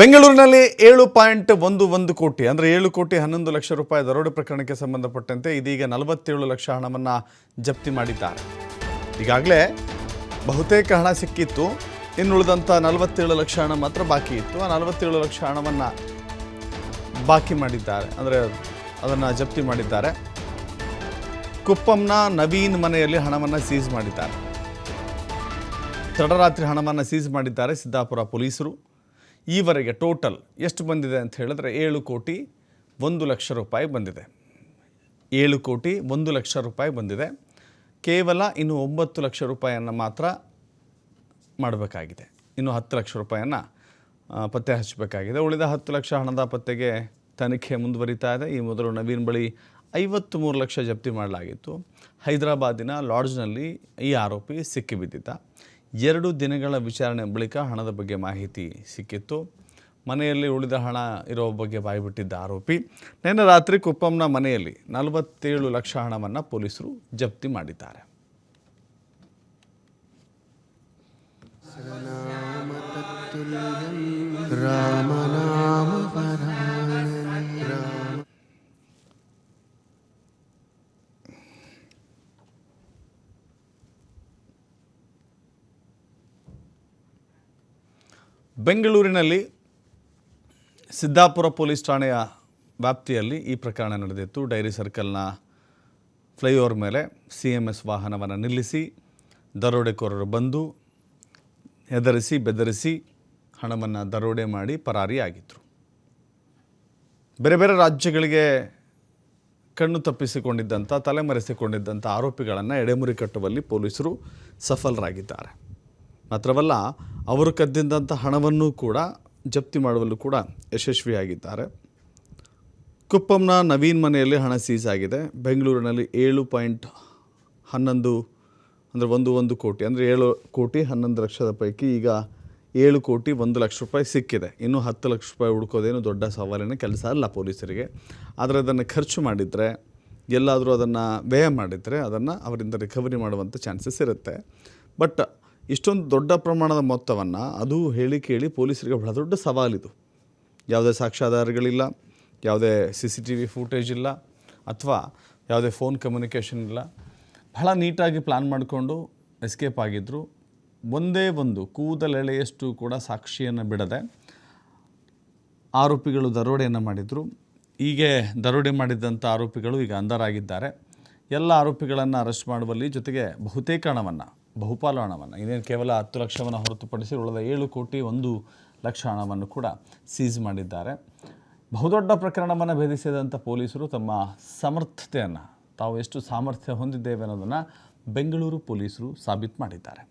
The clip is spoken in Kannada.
ಬೆಂಗಳೂರಿನಲ್ಲಿ ಏಳು ಪಾಯಿಂಟ್ ಒಂದು ಒಂದು ಕೋಟಿ, ಅಂದರೆ ಏಳು ಕೋಟಿ ಹನ್ನೊಂದು ಲಕ್ಷ ರೂಪಾಯಿ ದರೋಡೆ ಪ್ರಕರಣಕ್ಕೆ ಸಂಬಂಧಪಟ್ಟಂತೆ ಇದೀಗ ನಲವತ್ತೇಳು ಲಕ್ಷ ಹಣವನ್ನು ಜಪ್ತಿ ಮಾಡಿದ್ದಾರೆ. ಈಗಾಗಲೇ ಬಹುತೇಕ ಹಣ ಸಿಕ್ಕಿತ್ತು ಇನ್ನುಳಿದಂಥ ನಲವತ್ತೇಳು ಲಕ್ಷ ಹಣ ಮಾತ್ರ ಬಾಕಿ ಇತ್ತು. ಆ ನಲವತ್ತೇಳು ಲಕ್ಷ ಹಣವನ್ನು ಬಾಕಿ ಮಾಡಿದ್ದಾರೆ, ಅಂದರೆ ಅದನ್ನು ಜಪ್ತಿ ಮಾಡಿದ್ದಾರೆ. ಕುಪ್ಪಂನ ನವೀನ್ ಮನೆಯಲ್ಲಿ ಹಣವನ್ನು ಸೀಸ್ ಮಾಡಿದ್ದಾರೆ. ತಡರಾತ್ರಿ ಹಣವನ್ನು ಸೀಸ್ ಮಾಡಿದ್ದಾರೆ ಸಿದ್ದಾಪುರ ಪೊಲೀಸರು. ಈವರೆಗೆ ಟೋಟಲ್ ಎಷ್ಟು ಬಂದಿದೆ ಅಂತ ಹೇಳಿದ್ರೆ ಏಳು ಕೋಟಿ ಒಂದು ಲಕ್ಷ ರೂಪಾಯಿ ಬಂದಿದೆ. ಏಳು ಕೋಟಿ ಒಂದು ಲಕ್ಷ ರೂಪಾಯಿ ಬಂದಿದೆ. ಕೇವಲ ಇನ್ನು ಒಂಬತ್ತು ಲಕ್ಷ ರೂಪಾಯಿಯನ್ನು ಮಾತ್ರ ಮಾಡಬೇಕಾಗಿದೆ. ಇನ್ನು ಹತ್ತು ಲಕ್ಷ ರೂಪಾಯಿಯನ್ನು ಪತ್ತೆ ಹಚ್ಚಬೇಕಾಗಿದೆ. ಉಳಿದ ಹತ್ತು ಲಕ್ಷ ಹಣದ ಪತ್ತೆಗೆ ತನಿಖೆ ಮುಂದುವರಿತಾ ಇದೆ. ಈ ಮೊದಲು ನವೀನ್ ಬಳಿ ಐವತ್ತು ಮೂರು ಲಕ್ಷ ಜಪ್ತಿ ಮಾಡಲಾಗಿತ್ತು. ಹೈದರಾಬಾದಿನ ಲಾಡ್ಜ್ನಲ್ಲಿ ಈ ಆರೋಪಿ ಸಿಕ್ಕಿಬಿದ್ದಿದ್ದ. ಎರಡು ದಿನಗಳ ವಿಚಾರಣೆ ಬಳಿಕ ಹಣದ ಬಗ್ಗೆ ಮಾಹಿತಿ ಸಿಕ್ಕಿತ್ತು. ಮನೆಯಲ್ಲಿ ಉಳಿದ ಹಣ ಇರೋ ಬಗ್ಗೆ ಬಾಯ್ಬಿಟ್ಟಿದ್ದ ಆರೋಪಿ, ನಿನ್ನೆ ರಾತ್ರಿ ಕುಪ್ಪಂನ ಮನೆಯಲ್ಲಿ ನಲವತ್ತೇಳು ಲಕ್ಷ ಹಣವನ್ನು ಪೊಲೀಸರು ಜಪ್ತಿ ಮಾಡಿದ್ದಾರೆ. ಬೆಂಗಳೂರಿನಲ್ಲಿ ಸಿದ್ದಾಪುರ ಪೊಲೀಸ್ ಠಾಣೆಯ ವ್ಯಾಪ್ತಿಯಲ್ಲಿ ಈ ಪ್ರಕರಣ ನಡೆದಿತ್ತು. ಡೈರಿ ಸರ್ಕಲ್ನ ಫ್ಲೈಓವರ್ ಮೇಲೆ ಸಿ ಎಂ ಎಸ್ ವಾಹನವನ್ನು ನಿಲ್ಲಿಸಿ ದರೋಡೆಕೋರರು ಬಂದು ಹೆದರಿಸಿ, ಬೆದರಿಸಿ ಹಣವನ್ನು ದರೋಡೆ ಮಾಡಿ ಪರಾರಿಯಾಗಿದ್ದರು ಬೇರೆ ಬೇರೆ ರಾಜ್ಯಗಳಿಗೆ ಕಣ್ಣು ತಪ್ಪಿಸಿಕೊಂಡಿದ್ದಂಥ, ತಲೆಮರೆಸಿಕೊಂಡಿದ್ದಂಥ ಆರೋಪಿಗಳನ್ನು ಎಡೆಮುರಿ ಕಟ್ಟುವಲ್ಲಿ ಪೊಲೀಸರು ಸಫಲರಾಗಿದ್ದಾರೆ. ಮಾತ್ರವಲ್ಲ ಅವರು ಕದ್ದಿದ್ದಂಥ ಹಣವನ್ನು ಕೂಡ ಜಪ್ತಿ ಮಾಡುವಲ್ಲೂ ಕೂಡ ಯಶಸ್ವಿಯಾಗಿದ್ದಾರೆ. ಕುಪ್ಪಂನ ನವೀನ್ ಮನೆಯಲ್ಲಿ ಹಣ ಸೀಸ್ ಆಗಿದೆ. ಬೆಂಗಳೂರಿನಲ್ಲಿ ಏಳು ಪಾಯಿಂಟ್ ಹನ್ನೊಂದು ಅಂದರೆ ಒಂದು ಒಂದು ಕೋಟಿ, ಅಂದರೆ ಏಳು ಕೋಟಿ ಹನ್ನೊಂದು ಲಕ್ಷದ ಪೈಕಿ ಈಗ ಏಳು ಕೋಟಿ ಒಂದು ಲಕ್ಷ ರೂಪಾಯಿ ಸಿಕ್ಕಿದೆ. ಇನ್ನು ಹತ್ತು ಲಕ್ಷ ರೂಪಾಯಿ ಹುಡುಕೋದೇನು ದೊಡ್ಡ ಸವಾಲಿನ ಕೆಲಸ ಅಲ್ಲ ಪೊಲೀಸರಿಗೆ. ಆದರೆ ಅದನ್ನು ಖರ್ಚು ಮಾಡಿದರೆ, ಎಲ್ಲಾದರೂ ಅದನ್ನು ವ್ಯಯ ಮಾಡಿದರೆ ಅದನ್ನು ಅವರಿಂದ ರಿಕವರಿ ಮಾಡುವಂಥ ಚಾನ್ಸಸ್ ಇರುತ್ತೆ. ಬಟ್ ಇಷ್ಟೊಂದು ದೊಡ್ಡ ಪ್ರಮಾಣದ ಮೊತ್ತವನ್ನು ಅದು ಹೇಳಿ ಕೇಳಿ ಪೊಲೀಸರಿಗೆ ಬಹಳ ದೊಡ್ಡ ಸವಾಲಿದು. ಯಾವುದೇ ಸಾಕ್ಷ್ಯಾಧಾರಗಳಿಲ್ಲ, ಯಾವುದೇ C C T V footage ಇಲ್ಲ, ಅಥವಾ ಯಾವುದೇ ಫೋನ್ ಕಮ್ಯುನಿಕೇಷನ್ ಇಲ್ಲ. ಬಹಳ ನೀಟಾಗಿ ಪ್ಲ್ಯಾನ್ ಮಾಡಿಕೊಂಡು ಎಸ್ಕೇಪ್ ಆಗಿದ್ದರು ಒಂದೇ ಒಂದು ಕೂದಲೆಳೆಯಷ್ಟು ಕೂಡ ಸಾಕ್ಷಿಯನ್ನು ಬಿಡದೆ ಆರೋಪಿಗಳು ದರೋಡೆಯನ್ನು ಮಾಡಿದರು. ಹೀಗೆ ದರೋಡೆ ಮಾಡಿದ್ದಂಥ ಆರೋಪಿಗಳು ಈಗ ಅಂಧರಾಗಿದ್ದಾರೆ. ಎಲ್ಲ ಆರೋಪಿಗಳನ್ನು ಅರೆಸ್ಟ್ ಮಾಡುವಲ್ಲಿ ಜೊತೆಗೆ ಬಹುತೇಕ ಹಣವನ್ನು ಬಹುಪಾಲು ಹಣವನ್ನು, ಇನ್ನೇನು ಕೇವಲ ಹತ್ತು ಲಕ್ಷವನ್ನು ಹೊರತುಪಡಿಸಿ ಉಳಿದ ಏಳು ಕೋಟಿ ಒಂದು ಲಕ್ಷ ಹಣವನ್ನು ಕೂಡ ಸೀಸ್ ಮಾಡಿದ್ದಾರೆ. ಬಹುದೊಡ್ಡ ಪ್ರಕರಣವನ್ನು ಭೇದಿಸಿದಂಥ ಪೊಲೀಸರು ತಮ್ಮ ಸಮರ್ಥತೆಯನ್ನು, ತಾವು ಎಷ್ಟು ಸಾಮರ್ಥ್ಯ ಹೊಂದಿದ್ದೇವೆ ಅನ್ನೋದನ್ನು ಬೆಂಗಳೂರು ಪೊಲೀಸರು ಸಾಬೀತು ಮಾಡಿದ್ದಾರೆ.